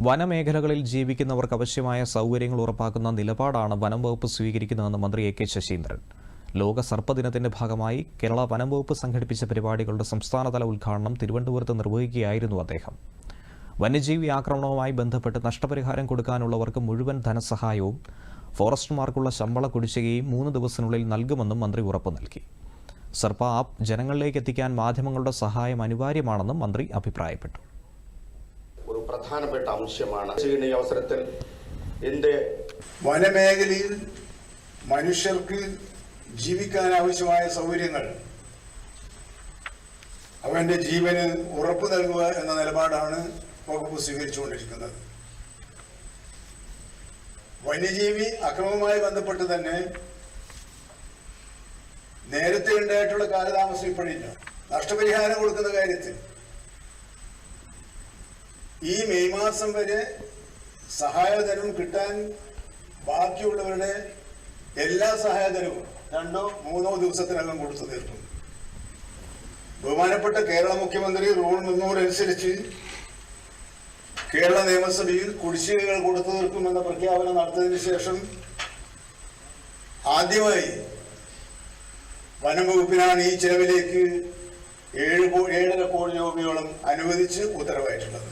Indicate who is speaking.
Speaker 1: വനമേഖലകളിൽ ജീവിക്കുന്നവർക്ക് ആവശ്യമായ സൗകര്യങ്ങൾ ഉറപ്പാക്കുന്ന നിലപാടാണ് വനം വകുപ്പ് സ്വീകരിക്കുന്നതെന്ന് മന്ത്രി എ കെ ശശീന്ദ്രൻ. ലോക സർപ്പദിനത്തിന്റെ ഭാഗമായി കേരള വനം വകുപ്പ് സംഘടിപ്പിച്ച പരിപാടികളുടെ സംസ്ഥാനതല ഉദ്ഘാടനം തിരുവനന്തപുരത്ത് നിർവഹിക്കുകയായിരുന്നു അദ്ദേഹം. വന്യജീവി ആക്രമണവുമായി ബന്ധപ്പെട്ട് നഷ്ടപരിഹാരം കൊടുക്കാനുള്ളവർക്ക് മുഴുവൻ ധനസഹായവും ഫോറസ്റ്റുമാർക്കുള്ള ശമ്പള കുടിശ്ശികയും മൂന്ന് ദിവസത്തിനുള്ളിൽ നൽകുമെന്നും മന്ത്രി ഉറപ്പു നൽകി. സർപ്പ ആപ്പ് ജനങ്ങളിലേക്ക് എത്തിക്കാൻ മാധ്യമങ്ങളുടെ സഹായം അനിവാര്യമാണെന്നും മന്ത്രി അഭിപ്രായപ്പെട്ടു.
Speaker 2: പ്രധാനപ്പെട്ട അംശമാണ് ചെയ്യുന്ന ഈ അവസരത്തിൽ എന്റെ
Speaker 3: വനമേഖലയിൽ മനുഷ്യർക്ക് ജീവിക്കാൻ ആവശ്യമായ സൗകര്യങ്ങൾ അവന്റെ ജീവന് ഉറപ്പ് നൽകുക എന്ന നിലപാടാണ് വകുപ്പ് സ്വീകരിച്ചുകൊണ്ടിരിക്കുന്നത്. വന്യജീവി അക്രമവുമായി ബന്ധപ്പെട്ട് തന്നെ നേരത്തെ ഉണ്ടായിട്ടുള്ള കാലതാമസം ഇപ്പോഴില്ല നഷ്ടപരിഹാരം കൊടുക്കുന്ന കാര്യത്തിൽ ഈ മെയ് മാസം വരെ സഹായധനം കിട്ടാൻ ബാക്കിയുള്ളവരുടെ എല്ലാ സഹായധനവും രണ്ടോ മൂന്നോ ദിവസത്തിനകം കൊടുത്തു തീർക്കും. ബഹുമാനപ്പെട്ട കേരള മുഖ്യമന്ത്രി റൂൾ മുന്നൂറ് അനുസരിച്ച് കേരള നിയമസഭയിൽ കുടിശ്ശികകൾ കൊടുത്തു തീർക്കുമെന്ന പ്രഖ്യാപനം നടത്തിയതിന് ശേഷം ആദ്യമായി വനം വകുപ്പിനാണ് ഈ ചെലവിലേക്ക് ഏഴ് ഏഴര കോടി രൂപയോളം അനുവദിച്ച് ഉത്തരവായിട്ടുള്ളത്.